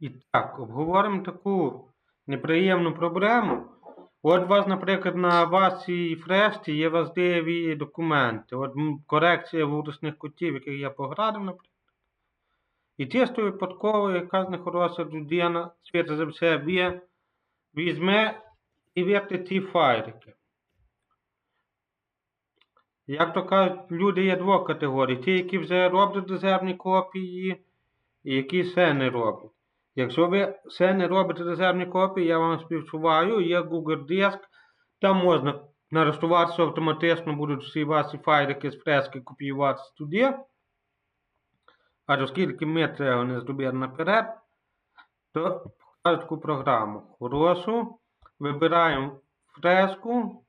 І так, обговоримо таку неприємну проблему. От у вас, наприклад, на вашій фрешті є важливі документи. От корекція вуличних котів, яких я поградив, наприклад. І чисто випадково якась нехороша людина, світа за все б'є, візьме і вірте ті файлики. Як то кажуть, люди є двох категорій. Ті, які вже роблять резервні копії, і які ще не роблять. Якщо ви ще не робите резервні копії, я вам співчуваю, є Google Диск, там можна налаштуватися автоматично, будуть всі ваші файлики з фрески копіюватися туди. А оскільки ми цього не зробили наперед, то покажу таку програму. Хорошу. Вибираємо фреску.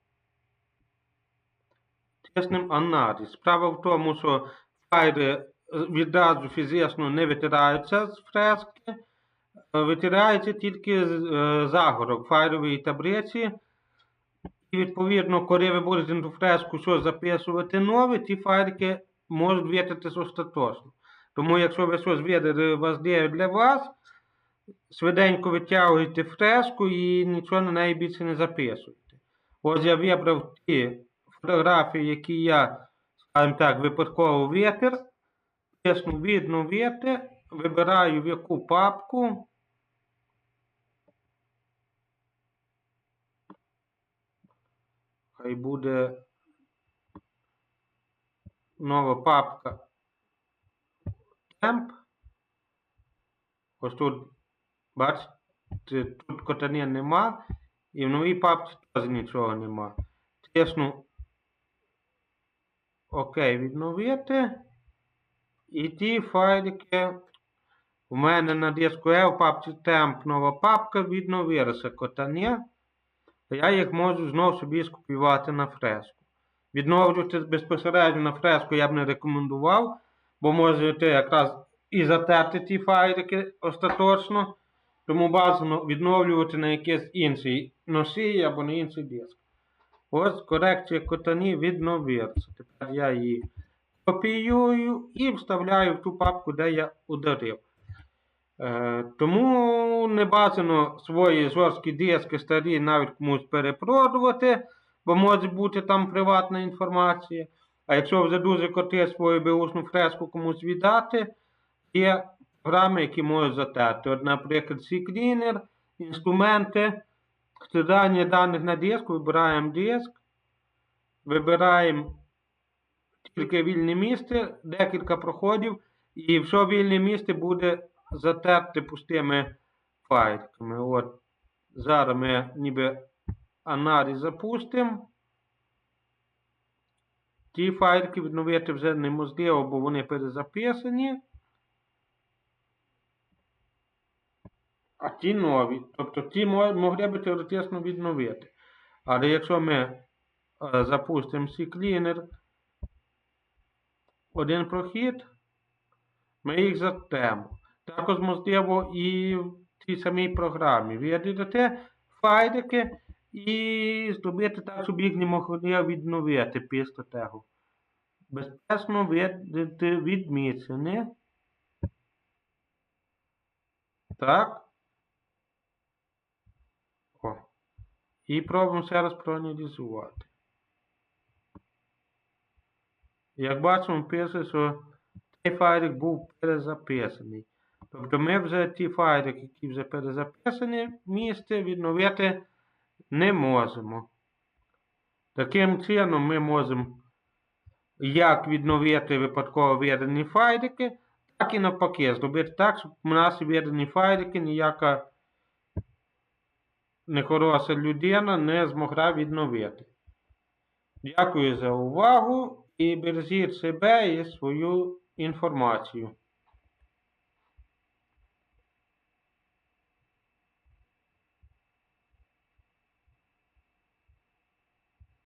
Тиснемо аналіз. Справа в тому, що файли відразу фізично не витираються з фрески, витирається тільки е, загорок файлової таблиці. І відповідно, коли ви будете на фреску щось записувати нове, ті файлики можуть витратитися остаточно. Тому, якщо ви щось видали важливе для вас, швиденько витягуєте фреску і нічого на неї більше не записуєте. Ось я вибрав ті фотографії, які я, скажімо так, випадково витер, тисну відновити, вибираю в яку папку. Хай буде нова папка темп. Ось тут, бачите, тут котання нема, і в новій папці теж нічого нема. Тисну ОК відновити. І ті файлики у мене на диску E в папці темп нова папка відновилася котання. Я їх можу знову собі скопіювати на фреску. Відновлювати безпосередньо на фреску я б не рекомендував, бо можете якраз і затерти ті файлики остаточно, тому бажано відновлювати на якийсь інший носій або на інший диск. Ось корекція котані відновилася. Тепер я її копіюю і вставляю в ту папку, де я ударив. Е, тому не бажано свої жорсткі диски старі навіть комусь перепродувати, бо може бути там приватна інформація. А якщо вже дуже коти свою беушну фреску комусь віддати, є програми, які можуть затерти. От, наприклад, CCleaner, інструменти, складання даних на диск, вибираємо диск, вибираємо тільки вільне місце, декілька проходів, і все вільне місце буде затерте пустими файликами. От зараз ми ніби аналіз запустимо. Ті файлики відновити вже неможливо, бо вони перезаписані. А ті нові. Тобто ті могли би теоретично відновити. Але якщо ми е, запустимо CCleaner, один прохід, ми їх затремо. Також можливо і в тій самій програмі. Виділити файлики і зробити так, щоб їх не могли відновити після того. Безпечно відмічені. Так. О. І пробуємо ще раз проаналізувати. Як бачимо, пише, що цей файлик був перезаписаний. Тобто ми вже ті файлики, які вже перезаписані, місце відновити не можемо. Таким чином ми можемо як відновити випадково видані файлики, так і навпаки, зробити так, щоб у нас видані файлики ніяка нехороша людина не змогла відновити. Дякую за увагу і бережіть себе і свою інформацію.